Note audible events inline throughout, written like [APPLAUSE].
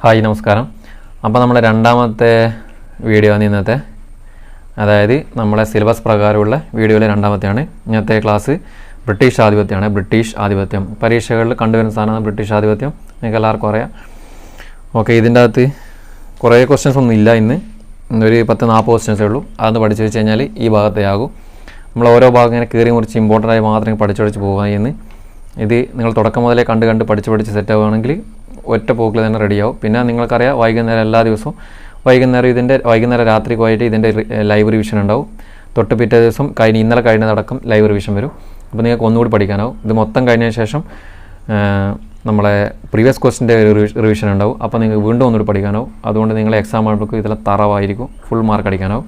Hi നമസ്കാരം. അപ്പോൾ നമ്മുടെ രണ്ടാമത്തെ വീഡിയോ ആണ് ഇന്നത്തെ. അതായത് നമ്മളെ സിലബസ് പ്രകാരമുള്ള വീഡിയോയിലെ രണ്ടാമത്തെയാണ്. ഇന്നത്തെ ക്ലാസ് ബ്രിട്ടീഷ് ആധിപത്യമാണ്. ബ്രിട്ടീഷ് ആധിപത്യം. പരീക്ഷകളിൽ കണ്ടുവരുന്ന സാധനമാണ് ബ്രിട്ടീഷ് ആധിപത്യം. നിങ്ങൾക്ക് എല്ലാവർക്കും അറിയാം. ഓക്കെ ഇതിന്റെ അകത്ത് കുറേ ക്വസ്റ്റ്യൻസ് ഒന്നും ഇല്ല ഇന്ന്. ഇന്നൊരു പത്ത് നാൽപ്പത് ക്വസ്റ്റ്യൻസേ ഉള്ളൂ. അതൊന്ന് പഠിച്ചു വെച്ച് കഴിഞ്ഞാൽ ഈ ഭാഗത്തേ ആകും. നമ്മൾ ഓരോ ഭാഗം ഇങ്ങനെ കീറി മുറിച്ച് ഇമ്പോർട്ടന്റ് ആയി മാത്രമേ പഠിച്ചു പഠിച്ച് പോകുക എന്ന് ഇത് നിങ്ങൾ തുടക്കം മുതലേ കണ്ട് കണ്ട് പഠിച്ച് പഠിച്ച് സെറ്റ് ആവുകയാണെങ്കിൽ ഒറ്റ പോക്കിൽ തന്നെ റെഡിയാവും. പിന്നെ നിങ്ങൾക്കറിയാം വൈകുന്നേരം എല്ലാ ദിവസവും വൈകുന്നേരം ഇതിന്റെ വൈകുന്നേരം രാത്രി പോയിട്ട് ഇതിന്റെ ലൈവ് റിവിഷൻ ഉണ്ടാവും. തൊട്ട് പിറ്റേ ദിവസം കഴിഞ്ഞ് ഇന്നലെ കഴിഞ്ഞതടക്കം ലൈവ് റിവിഷൻ വരും. അപ്പോൾ നിങ്ങൾക്ക് ഒന്നുകൂടി പഠിക്കാനാവും. ഇത് മൊത്തം കഴിഞ്ഞതിന് ശേഷം നമ്മളെ പ്രീവിയസ് ക്വസ്റ്റിന്റെ റിവിഷൻ ഉണ്ടാവും. അപ്പോൾ നിങ്ങൾക്ക് വീണ്ടും ഒന്നുകൂടി പഠിക്കാനാവും. അതുകൊണ്ട് നിങ്ങൾ എക്സാം ആകുമ്പോൾ ഇതിൽ തറവായിരിക്കും. ഫുൾ മാർക്ക് അടിക്കാനാവും.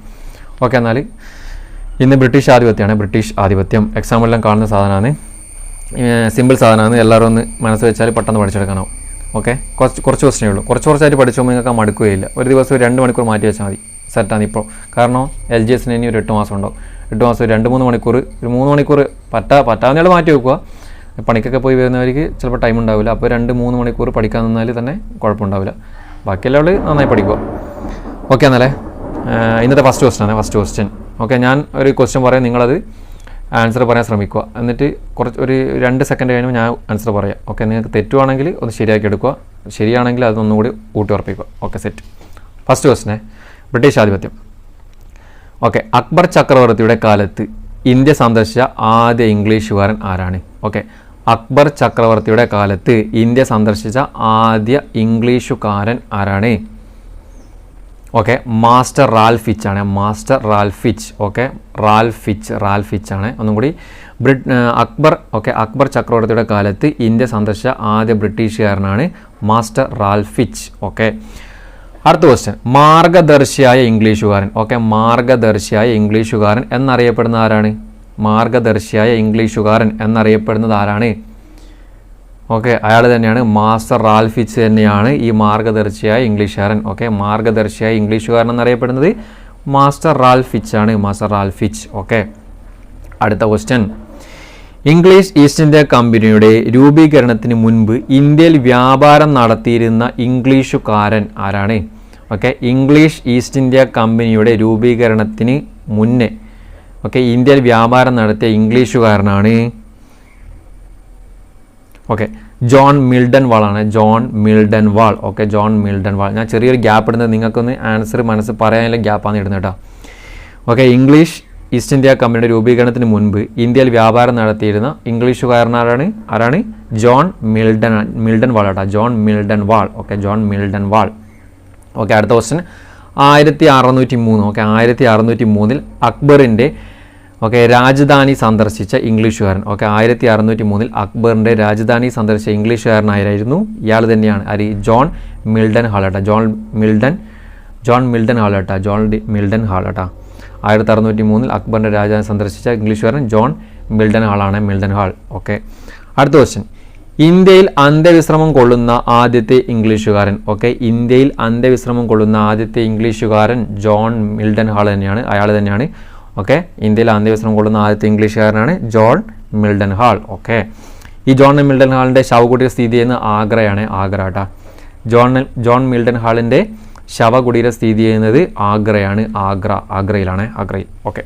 ഓക്കെ എന്നാൽ ഇന്ന് ബ്രിട്ടീഷ് ആധിപത്യമാണ്. ബ്രിട്ടീഷ് ആധിപത്യം. എക്സാമെല്ലാം കാണുന്ന സാധനമാണ്. സിമ്പിൾ സാധനമാണ്. എല്ലാവരും ഒന്ന് മനസ്സ് വെച്ചാൽ പെട്ടെന്ന് പഠിച്ചെടുക്കാനാവും. ഓക്കെ? കുറച്ച് കുറച്ച് ക്വസ്റ്റനേ ഉള്ളൂ. കുറച്ച് കുറച്ചായിട്ട് പഠിച്ചുമ്പോൾ നിങ്ങൾക്ക് മടുക്കുകയില്ല. ഒരു ദിവസം ഒരു രണ്ട് മണിക്കൂർ മാറ്റി വെച്ചാൽ മതി. സെറ്റാണ് ഇപ്പോൾ. കാരണം എൽ ജി എസിന് ഇനി ഒരു എട്ട് മാസം ഉണ്ടാവും. എട്ട് മാസം ഒരു രണ്ട് മൂന്ന് മണിക്കൂർ ഒരു മൂന്ന് മണിക്കൂർ പറ്റാ പറ്റാവുന്നയാൾ മാറ്റി വെക്കുക. പണിക്കൊക്കെ പോയി വരുന്നവർക്ക് ചിലപ്പോൾ ടൈം ഉണ്ടാവില്ല. അപ്പോൾ രണ്ട് മൂന്ന് മണിക്കൂർ പഠിക്കാൻ നിന്നാൽ തന്നെ കുഴപ്പമുണ്ടാവില്ല. ബാക്കിയുള്ളവൾ നന്നായി പഠിക്കുക. ഓക്കെ എന്നാലേ. ഇന്നത്തെ ഫസ്റ്റ് ക്വസ്റ്റൻ ആണ് ഫസ്റ്റ് ക്വസ്റ്റ്യൻ ഓക്കെ ഞാൻ ഒരു ക്വസ്റ്റ്യൻ പറയാം. നിങ്ങളത് ആൻസർ പറയാൻ ശ്രമിക്കുക. എന്നിട്ട് കുറച്ച് ഒരു രണ്ട് സെക്കൻഡ് കഴിയുമ്പോൾ ഞാൻ ആൻസർ പറയാം. ഓക്കെ നിങ്ങൾക്ക് തെറ്റുവാണെങ്കിൽ ഒന്ന് ശരിയാക്കി എടുക്കുക. ശരിയാണെങ്കിൽ അതൊന്നുകൂടി ഊട്ടി ഉറപ്പിക്കുക ഓക്കെ സെറ്റ് ഫസ്റ്റ് ക്വസ്റ്റിനെ ബ്രിട്ടീഷ് ആധിപത്യം. ഓക്കെ അക്ബർ ചക്രവർത്തിയുടെ കാലത്ത് ഇന്ത്യ സന്ദർശിച്ച ആദ്യ ഇംഗ്ലീഷുകാരൻ ആരാണ്? ഓക്കെ അക്ബർ ചക്രവർത്തിയുടെ കാലത്ത് ഇന്ത്യ സന്ദർശിച്ച ആദ്യ ഇംഗ്ലീഷുകാരൻ ആരാണ്? ഓക്കെ മാസ്റ്റർ റാൽഫിച്ച് ആണ്. മാസ്റ്റർ റാൽഫിച്ച് ഓക്കെ റാൽഫിച്ച് റാൽഫിച്ച് ആണ്. ഒന്നും കൂടി ബ്രിട്ട് അക്ബർ ഓക്കെ അക്ബർ ചക്രവർത്തിയുടെ കാലത്ത് ഇന്ത്യ സന്ദർശിച്ച ആദ്യ ബ്രിട്ടീഷുകാരനാണ് മാസ്റ്റർ റാൽഫിച്ച് ഓക്കെ അടുത്ത ക്വസ്റ്റ്യൻ മാർഗദർശിയായ ഇംഗ്ലീഷുകാരൻ ഓക്കെ മാർഗദർശിയായ ഇംഗ്ലീഷുകാരൻ എന്നറിയപ്പെടുന്ന ആരാണ്? മാർഗദർശിയായ ഇംഗ്ലീഷുകാരൻ എന്നറിയപ്പെടുന്നത് ആരാണ്? ഓക്കെ അയാൾ തന്നെയാണ് മാസ്റ്റർ റാൽഫിച്ച് തന്നെയാണ് ഈ മാർഗദർശിയായ ഇംഗ്ലീഷുകാരൻ. ഓക്കെ മാർഗദർശിയായ ഇംഗ്ലീഷുകാരൻ എന്നറിയപ്പെടുന്നത് മാസ്റ്റർ റാൽഫിച്ച് ആണ് മാസ്റ്റർ റാൽഫിച്ച്. ഓക്കെ അടുത്ത ക്വസ്റ്റ്യൻ ഇംഗ്ലീഷ് ഈസ്റ്റ് ഇന്ത്യ കമ്പനിയുടെ രൂപീകരണത്തിന് മുൻപ് ഇന്ത്യയിൽ വ്യാപാരം നടത്തിയിരുന്ന ഇംഗ്ലീഷുകാരൻ ആരാണ്? ഓക്കെ ഇംഗ്ലീഷ് ഈസ്റ്റ് ഇന്ത്യ കമ്പനിയുടെ രൂപീകരണത്തിന് മുന്നേ. ഓക്കെ ഇന്ത്യയിൽ വ്യാപാരം നടത്തിയ ഇംഗ്ലീഷുകാരനാണ് okay John Mildenhall വാളാണ് John Mildenhall okay John Mildenhall ഞാൻ ചെറിയൊരു ഗ്യാപ്പ് ഇടുന്നത് നിങ്ങൾക്കൊന്ന് ആൻസർ മനസ്സ് പറയാനുള്ള ഗ്യാപ്പാണ് ഇടുന്നത് കേട്ടോ. ഓക്കെ ഇംഗ്ലീഷ് ഈസ്റ്റ് ഇന്ത്യ കമ്പനിയുടെ രൂപീകരണത്തിന് മുൻപ് ഇന്ത്യയിൽ വ്യാപാരം നടത്തിയിരുന്ന ഇംഗ്ലീഷുകാരനാരാണ്? ആരാണ്? ജോൺ മിൽഡൻ മിൽഡൻ വാൾ കേട്ടോ John Mildenhall okay John Mildenhall okay അടുത്ത ക്വസ്റ്റ്യൻ ആയിരത്തി അറുന്നൂറ്റി മൂന്ന് ഓക്കെ ആയിരത്തി അറുന്നൂറ്റി മൂന്നിൽ അക്ബറിന്റെ ഓക്കെ രാജധാനി സന്ദർശിച്ച ഇംഗ്ലീഷുകാരൻ. ഓക്കെ ആയിരത്തി അറുന്നൂറ്റി മൂന്നിൽ അക്ബറിന്റെ രാജധാനി സന്ദർശിച്ച ഇംഗ്ലീഷുകാരനായിരുന്നു ഇയാൾ തന്നെയാണ്. അരി ജോൺ മിൽഡൻ ഹാളട്ട. ജോൺ മിൽഡൻ ജോൺ മിൽഡൻ ഹാളട്ട. ജോൺ മിൽഡൻ ഹാളട്ട. ആയിരത്തി അറുന്നൂറ്റി മൂന്നിൽ അക്ബറിന്റെ രാജധാനി സന്ദർശിച്ച ഇംഗ്ലീഷുകാരൻ ജോൺ മിൽഡൻ ഹാളാണ് മിൽഡൻ ഹാൾ. ഓക്കെ അടുത്ത ക്വസ്റ്റ്യൻ ഇന്ത്യയിൽ അന്ത്യവിശ്രമം കൊള്ളുന്ന ആദ്യത്തെ ഇംഗ്ലീഷുകാരൻ. ഓക്കെ ഇന്ത്യയിൽ അന്ത്യവിശ്രമം കൊള്ളുന്ന ആദ്യത്തെ ഇംഗ്ലീഷുകാരൻ ജോൺ മിൽഡൻ ഹാൾ തന്നെയാണ്. അയാൾ തന്നെയാണ്. ഓക്കെ ഇന്ത്യയിൽ അന്ത്യവിശ്രമം കൊള്ളുന്ന ആദ്യത്തെ ഇംഗ്ലീഷുകാരനാണ് ജോൺ മിൽഡൻ ഹാൾ ഓക്കെ ഈ ജോൺ മിൽഡൻ ഹാളിന്റെ ശവകുടീരം സ്ഥിതി ചെയ്യുന്ന ആഗ്രയാണ് ആഗ്ര കേട്ടോ ജോൺ ജോൺ മിൽഡൻ ഹാളിന്റെ ശവകുടീരം സ്ഥിതി ചെയ്യുന്നത് ആഗ്രയാണ് ആഗ്ര ആഗ്രയിലാണ് ആഗ്രയിൽ. ഓക്കെ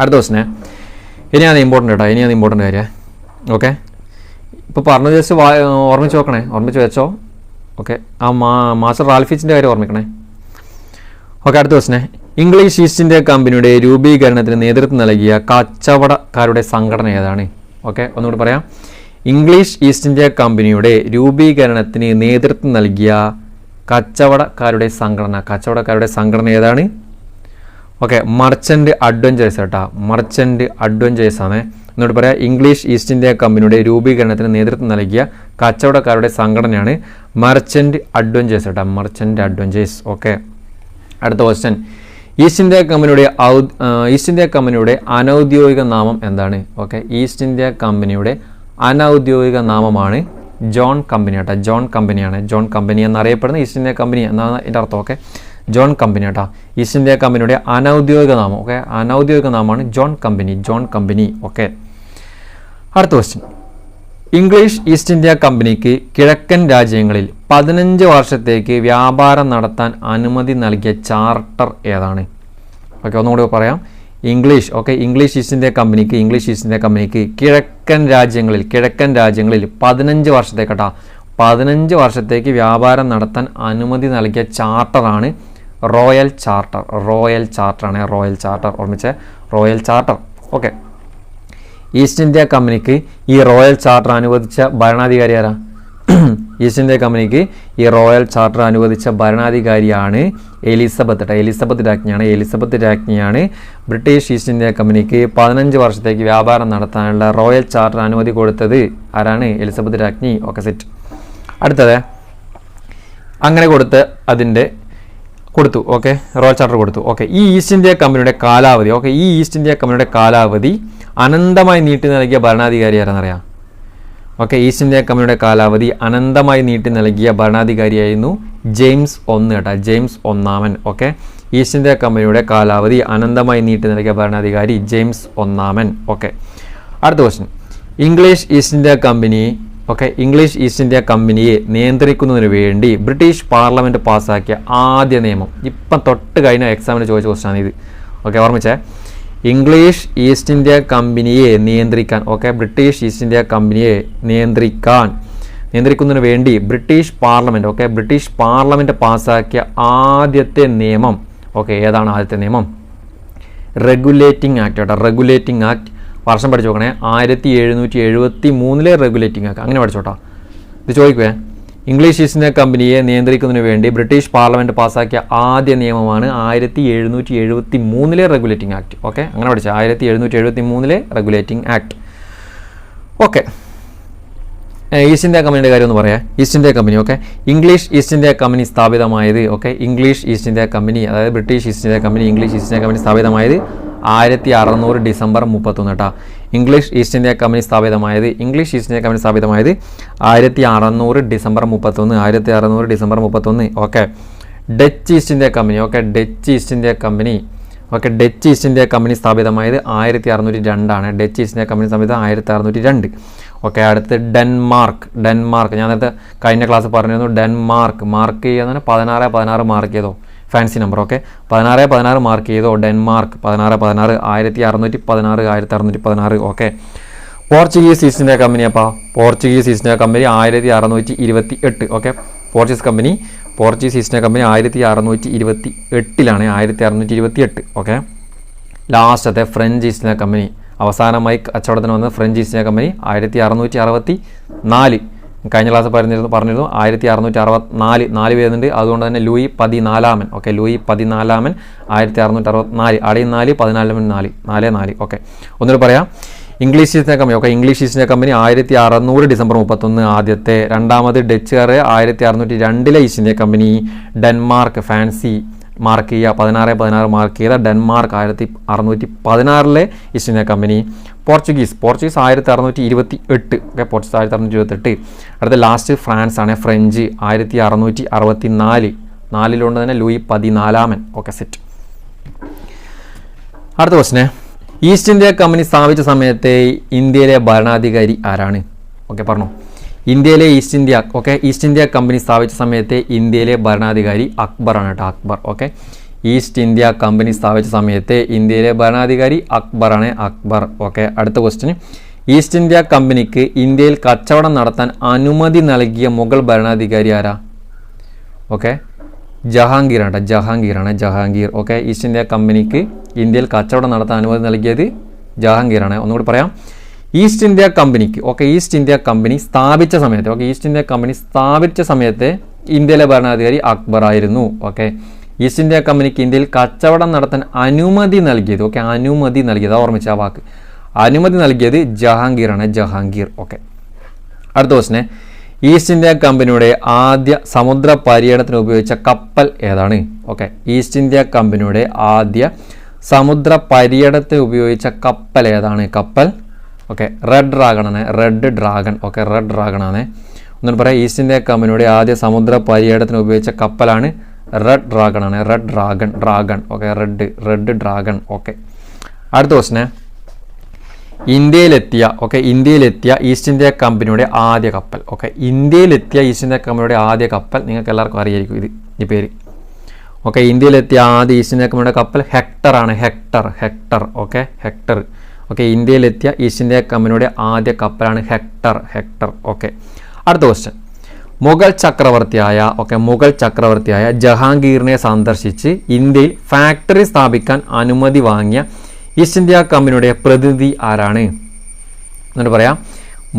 അടുത്ത ക്വസ്റ്റിന് ഇനി അത് ഇമ്പോർട്ടന്റ് കേട്ടോ ഇനി അത് ഇമ്പോർട്ടന്റ് കാര്യം. ഓക്കെ ഇപ്പോൾ പറഞ്ഞ ജസ്റ്റ് ഓർമ്മിച്ച് നോക്കണേ ഓർമ്മിച്ച് വെച്ചോ. ഓക്കെ ആ മാ മാസ്റ്റർ റാൽഫിച്ചിന്റെ കാര്യം ഓർമ്മിക്കണേ. ഓക്കെ അടുത്ത ക്വസ്റ്റിനെ ഇംഗ്ലീഷ് ഈസ്റ്റ് ഇന്ത്യ കമ്പനിയുടെ രൂപീകരണത്തിന് നേതൃത്വം നൽകിയ കച്ചവടക്കാരുടെ സംഘടന ഏതാണ്? ഓക്കെ ഒന്നുകൂടി പറയാം. ഇംഗ്ലീഷ് ഈസ്റ്റ് ഇന്ത്യ കമ്പനിയുടെ രൂപീകരണത്തിന് നേതൃത്വം നൽകിയ കച്ചവടക്കാരുടെ സംഘടന കച്ചവടക്കാരുടെ സംഘടന ഏതാണ്? ഓക്കെ മർച്ചന്റ് അഡ്വഞ്ചേഴ്സ് കേട്ടോ. മർച്ചന്റ് അഡ്വഞ്ചേഴ്സ് ആണ്. എന്നോട് പറയാം ഇംഗ്ലീഷ് ഈസ്റ്റ് ഇന്ത്യ കമ്പനിയുടെ രൂപീകരണത്തിന് നേതൃത്വം നൽകിയ കച്ചവടക്കാരുടെ സംഘടനയാണ് മർച്ചന്റ് അഡ്വഞ്ചേഴ്സ് കേട്ടോ. Merchant adventures okay. അടുത്ത ക്വസ്റ്റ്യൻ ഈസ്റ്റ് ഇന്ത്യ കമ്പനിയുടെ ഈസ്റ്റ് ഇന്ത്യ കമ്പനിയുടെ അനൗദ്യോഗിക നാമം എന്താണ്? ഓക്കെ ഈസ്റ്റ് ഇന്ത്യ കമ്പനിയുടെ അനൗദ്യോഗിക നാമമാണ് ജോൺ കമ്പനി കേട്ടോ. ജോൺ കമ്പനിയാണ്. ജോൺ കമ്പനി എന്നറിയപ്പെടുന്ന ഈസ്റ്റ് ഇന്ത്യ കമ്പനി എന്നാണ് എന്റെ അർത്ഥം ഓക്കെ ജോൺ കമ്പനി കേട്ടോ. ഈസ്റ്റ് ഇന്ത്യ കമ്പനിയുടെ അനൗദ്യോഗിക നാമം ഓക്കെ അനൗദ്യോഗിക നാമമാണ് John company. John company okay അടുത്ത ക്വസ്റ്റ്യൻ ഇംഗ്ലീഷ് ഈസ്റ്റ് ഇന്ത്യ കമ്പനിക്ക് കിഴക്കൻ രാജ്യങ്ങളിൽ പതിനഞ്ച് വർഷത്തേക്ക് വ്യാപാരം നടത്താൻ അനുമതി നൽകിയ ചാർട്ടർ ഏതാണ്? ഓക്കെ ഒന്നുകൂടി പറയാം. English okay English East India കമ്പനിക്ക് ഇംഗ്ലീഷ് ഈസ്റ്റ് ഇന്ത്യ കമ്പനിക്ക് കിഴക്കൻ രാജ്യങ്ങളിൽ കിഴക്കൻ രാജ്യങ്ങളിൽ പതിനഞ്ച് വർഷത്തേക്കട്ടാ പതിനഞ്ച് വർഷത്തേക്ക് വ്യാപാരം നടത്താൻ അനുമതി നൽകിയ ചാർട്ടറാണ് റോയൽ ചാർട്ടർ. റോയൽ ചാർട്ടറാണ് royal charter. ഓർമ്മിച്ച? Royal charter. Okay. East India കമ്പനിക്ക് ഈ റോയൽ ചാർട്ടർ അനുവദിച്ച ഭരണാധികാരി ആരാ? [CLEARS THROAT] ഈസ്റ്റ് ഇന്ത്യ കമ്പനിക്ക് ഈ റോയൽ ചാർട്ടർ അനുവദിച്ച ഭരണാധികാരിയാണ് എലിസബത്ത്. എലിസബത്ത് രാജ്ഞിയാണ്. എലിസബത്ത് രാജ്ഞിയാണ് ബ്രിട്ടീഷ് ഈസ്റ്റ് ഇന്ത്യ കമ്പനിക്ക് പതിനഞ്ച് വർഷത്തേക്ക് വ്യാപാരം നടത്താനുള്ള റോയൽ ചാർട്ടർ അനുമതി കൊടുത്തത് ആരാണ്? എലിസബത്ത് രാജ്ഞി. ഒക്കെ സെറ്റ്. അടുത്തത്. അങ്ങനെ കൊടുത്ത് അതിന്റെ കൊടുത്തു. ഓക്കെ റോയൽ ചാർട്ടർ കൊടുത്തു. ഓക്കെ ഈ ഈസ്റ്റ് ഇന്ത്യ കമ്പനിയുടെ കാലാവധി. ഓക്കെ ഈ ഈസ്റ്റ് ഇന്ത്യ കമ്പനിയുടെ കാലാവധി അനന്തമായി നീട്ടി നൽകിയ ഭരണാധികാരി ആരെന്നറിയാം? ഓക്കെ ഈസ്റ്റ് ഇന്ത്യ കമ്പനിയുടെ കാലാവധി അനന്തമായി നീട്ടി നൽകിയ ഭരണാധികാരിയായിരുന്നു ജെയിംസ് ഒന്ന് കേട്ടോ ജെയിംസ് ഒന്നാമൻ. ഓക്കെ ഈസ്റ്റ് ഇന്ത്യ കമ്പനിയുടെ കാലാവധി അനന്തമായി നീട്ടി നൽകിയ ഭരണാധികാരി ജെയിംസ് ഒന്നാമൻ. ഓക്കെ അടുത്ത question English East India company okay English East India കമ്പനിയെ നിയന്ത്രിക്കുന്നതിന് വേണ്ടി ബ്രിട്ടീഷ് പാർലമെന്റ് പാസ്സാക്കിയ ആദ്യ നിയമം. ഇപ്പം തൊട്ട് കഴിഞ്ഞ എക്സാമിന് ചോദിച്ച ക്വസ്റ്റാണ് ഇത് ഓക്കെ ഓർമ്മിച്ചേ? ഇംഗ്ലീഷ് ഈസ്റ്റ് ഇന്ത്യ കമ്പനിയെ നിയന്ത്രിക്കാൻ ഓക്കെ ബ്രിട്ടീഷ് ഈസ്റ്റ് ഇന്ത്യ കമ്പനിയെ നിയന്ത്രിക്കാൻ നിയന്ത്രിക്കുന്നതിന് വേണ്ടി British parliament okay British parliament പാസ്സാക്കിയ ആദ്യത്തെ നിയമം ഓക്കെ ഏതാണ് ആദ്യത്തെ നിയമം? റെഗുലേറ്റിംഗ് ആക്ട് കേട്ടോ റെഗുലേറ്റിംഗ് ആക്ട് വർഷം പഠിച്ചു നോക്കണേ ആയിരത്തി എഴുന്നൂറ്റി എഴുപത്തി മൂന്നിലെ റെഗുലേറ്റിംഗ് ആക്ട് അങ്ങനെ പഠിച്ചോട്ടോ. ഇത് ചോദിക്കുവേ ഇംഗ്ലീഷ് ഈസ്റ്റ് ഇന്ത്യ കമ്പനിയെ നിയന്ത്രിക്കുന്നതിന് വേണ്ടി ബ്രിട്ടീഷ് പാർലമെന്റ് പാസ്സാക്കിയ ആദ്യ നിയമമാണ് ആയിരത്തി എഴുന്നൂറ്റി എഴുപത്തി മൂന്നിലെ റെഗുലേറ്റിംഗ് ആക്ട്. ഓക്കെ? അങ്ങനെ പഠിച്ചു? ആയിരത്തി എഴുന്നൂറ്റി എഴുപത്തി മൂന്നിലെ regulating act. Okay. East India കമ്പനിയുടെ കാര്യം ഒന്ന് പറയാം East India Company okay English East India Company സ്ഥാപിതമായത് okay English East India Company അതായത് British East India Company English East India Company സ്ഥാപിതമായത് ആയിരത്തി അറുന്നൂറ് ഡിസംബർ മുപ്പത്തൊന്ന് കേട്ടോ ഇംഗ്ലീഷ് ഈസ്റ്റ് ഇന്ത്യ കമ്പനി സ്ഥാപിതമായത് ഇംഗ്ലീഷ് ഈസ്റ്റ് ഇന്ത്യ കമ്പനി സ്ഥാപിതമായത് ആയിരത്തി അറുന്നൂറ് ഡിസംബർ മുപ്പത്തൊന്ന് ആയിരത്തി അറുന്നൂറ് ഡിസംബർ മുപ്പത്തൊന്ന് okay Dutch East India Company okay Dutch East India Company okay Dutch East India company സ്ഥാപിതമായത് ആയിരത്തി അറുന്നൂറ്റി രണ്ടാണ് ഡച്ച് ഈസ്റ്റ് ഇന്ത്യ കമ്പനി സ്ഥാപിതം ആയിരത്തി അറുന്നൂറ്റി രണ്ട് ഓക്കെ അടുത്ത് ഡെൻമാർക്ക് ഡെൻമാർക്ക്. ഞാൻ നേരത്തെ കഴിഞ്ഞ ക്ലാസ് പറഞ്ഞിരുന്നു ഡെൻമാർക്ക്. മാർക്ക് ചെയ്യുന്നതിന് പതിനാറ് പതിനാറ് മാർക്ക് ചെയ്തോ? Fancy number okay. പതിനാറ് പതിനാറ് മാർക്ക് ചെയ്തോ ഡെൻമാർക്ക്? പതിനാറ് പതിനാറ്. ആയിരത്തി അറുന്നൂറ്റി പതിനാറ് ആയിരത്തി അറുന്നൂറ്റി പതിനാറ് okay. Portuguese East India company അപ്പോൾ പോർച്ചുഗീസ് ഈസ്റ്റ് ഇന്ത്യ കമ്പനി ആയിരത്തി അറുന്നൂറ്റി ഇരുപത്തി എട്ട് okay. Portuguese company Portuguese East India company ആയിരത്തി അറുന്നൂറ്റി ഇരുപത്തി എട്ടിലാണ് ആയിരത്തി അറുന്നൂറ്റി ഇരുപത്തി എട്ട് ഓക്കെ ലാസ്റ്റത്തെ ഫ്രഞ്ച് ഈസ്റ്റ് ഇന്ത്യ കമ്പനി അവസാനമായി കച്ചവടത്തിന് വന്നത് ഫ്രഞ്ച് ഈസ്റ്റ് ഇന്ത്യ കമ്പനി. ആയിരത്തി അറുന്നൂറ്റി അറുപത്തി നാല് കഴിഞ്ഞ ക്ലാസ് പറഞ്ഞിരുന്നു പറഞ്ഞിരുന്നു. ആയിരത്തി അറുന്നൂറ്റി അറുപത്തി നാല് നാല് വരുന്നുണ്ട്. അതുകൊണ്ട് തന്നെ ലൂയി പതിനാലാമൻ. ഓക്കെ ലൂയി പതിനാലാമൻ ആയിരത്തി അറുന്നൂറ്റി അറുപത്തി നാല് അടയും നാല് പതിനാലാമൻ നാല്. നാല് നാല്. ഓക്കെ. ഒന്നുകൂടി പറയാം. English East India company. Okay English East India company ആയിരത്തി അറുന്നൂറ് ഡിസംബർ മുപ്പത്തൊന്ന് ആദ്യത്തെ രണ്ടാമത് ഡച്ചുകാർ ആയിരത്തി അറുന്നൂറ്റി രണ്ടിലെ East India company Denmark. Fancy mark ചെയ്യുക. പതിനാറ് പതിനാറ് മാർക്ക് ചെയ്ത ഡെൻമാർക്ക് ആയിരത്തി അറുന്നൂറ്റി പതിനാറിലെ East India company. Portuguese Portuguese ആയിരത്തി അറുന്നൂറ്റി ഇരുപത്തി എട്ട് ഓക്കെ പോർച്ചുഗീസ് ആയിരത്തി അറുന്നൂറ്റി ഇരുപത്തെട്ട്. അടുത്ത ലാസ്റ്റ് ഫ്രാൻസ് ആണ് ഫ്രഞ്ച് ആയിരത്തി അറുന്നൂറ്റി അറുപത്തി നാല് നാലിലുണ്ട് തന്നെ ലൂയി പതിനാലാമൻ. ഓക്കെ സെറ്റ് അടുത്ത ക്വസ്റ്റിനെ ഈസ്റ്റ് ഇന്ത്യ കമ്പനി സ്ഥാപിച്ച സമയത്തെ ഇന്ത്യയിലെ ഭരണാധികാരി ആരാണ്? ഓക്കെ പറഞ്ഞു. ഇന്ത്യയിലെ East India okay East India company സ്ഥാപിച്ച സമയത്തെ ഇന്ത്യയിലെ ഭരണാധികാരി അക്ബറാണ് കേട്ടോ Akbar okay East India company സ്ഥാപിച്ച സമയത്തെ ഇന്ത്യയിലെ ഭരണാധികാരി അക്ബറാണ് അക്ബർ ഓക്കെ അടുത്ത ക്വസ്റ്റ്യൻ ഈസ്റ്റ് ഇന്ത്യ കമ്പനിക്ക് ഇന്ത്യയിൽ കച്ചവടം നടത്താൻ അനുമതി നൽകിയ മുഗൾ ഭരണാധികാരി ആരാ? ഓക്കെ ജഹാംഗീർ ആണ് ജഹാംഗീറാണ് ജഹാംഗീർ ഓക്കെ ഈസ്റ്റ് ഇന്ത്യ കമ്പനിക്ക് ഇന്ത്യയിൽ കച്ചവടം നടത്താൻ അനുമതി നൽകിയത് ജഹാംഗീറാണ് ഒന്നുകൂടി പറയാം. ഈസ്റ്റ് ഇന്ത്യ കമ്പനിക്ക് ഓക്കെ ഈസ്റ്റ് ഇന്ത്യ കമ്പനി സ്ഥാപിച്ച സമയത്ത് ഓക്കെ ഈസ്റ്റ് ഇന്ത്യ കമ്പനി സ്ഥാപിച്ച സമയത്ത് ഇന്ത്യയിലെ ഭരണാധികാരി അക്ബർ ആയിരുന്നു ഓക്കെ. ഈസ്റ്റ് ഇന്ത്യ കമ്പനിക്ക് ഇന്ത്യയിൽ കച്ചവടം നടത്താൻ അനുമതി നൽകിയത് ഓക്കെ അനുമതി നൽകിയത്. ഓർമ്മിച്ച ആ വാക്ക്. അനുമതി നൽകിയത് ജഹാംഗീറാണ് ജഹാംഗീർ ഓക്കെ. അടുത്ത ക്വസ്റ്റിനെ ഈസ്റ്റ് ഇന്ത്യ കമ്പനിയുടെ ആദ്യ സമുദ്ര പര്യടനത്തിന് ഉപയോഗിച്ച കപ്പൽ ഏതാണ്? ഓക്കെ ഈസ്റ്റ് ഇന്ത്യ കമ്പനിയുടെ ആദ്യ സമുദ്ര പര്യടനത്തിന് ഉപയോഗിച്ച കപ്പൽ ഏതാണ്? കപ്പൽ ഓക്കെ റെഡ് ഡ്രാഗൺ ആണ് Red Dragon okay Red Dragon ആണ്. ഒന്നും പറയാം ഈസ്റ്റ് ഇന്ത്യ കമ്പനിയുടെ ആദ്യ സമുദ്ര പര്യടനത്തിന് ഉപയോഗിച്ച കപ്പലാണ് റെഡ് ഡ്രാഗൺ ആണ്. Red Dragon Dragon okay Red Red Dragon okay അടുത്ത ക്വസ്റ്റിനെ ഇന്ത്യയിലെത്തിയ ഓക്കെ ഇന്ത്യയിലെത്തിയ ഈസ്റ്റ് ഇന്ത്യ കമ്പനിയുടെ ആദ്യ കപ്പൽ. ഓക്കെ ഇന്ത്യയിലെത്തിയ ഈസ്റ്റ് ഇന്ത്യ കമ്പനിയുടെ ആദ്യ കപ്പൽ നിങ്ങൾക്ക് എല്ലാവർക്കും അറിയായിരിക്കും ഇത് ഈ പേര്. ഓക്കെ ഇന്ത്യയിലെത്തിയ ആദ്യ ഈസ്റ്റ് ഇന്ത്യ കമ്പനിയുടെ കപ്പൽ ഹെക്ടർ ആണ്. Hector Hector. Okay Hector. Okay ഇന്ത്യയിലെത്തിയ East India കമ്പനിയുടെ ആദ്യ കപ്പലാണ് ഹെക്ടർ ഹെക്ടർ. ഓക്കെ അടുത്ത ക്വസ്റ്റ്യൻ മുഗൾ ചക്രവർത്തിയായ ഓക്കെ മുഗൾ ചക്രവർത്തിയായ ജഹാംഗീറിനെ സന്ദർശിച്ച് ഇന്ത്യയിൽ ഫാക്ടറി സ്ഥാപിക്കാൻ അനുമതി വാങ്ങിയ ഈസ്റ്റ് ഇന്ത്യ കമ്പനിയുടെ പ്രതിനിധി ആരാണ്? എന്നിട്ട് പറയാം.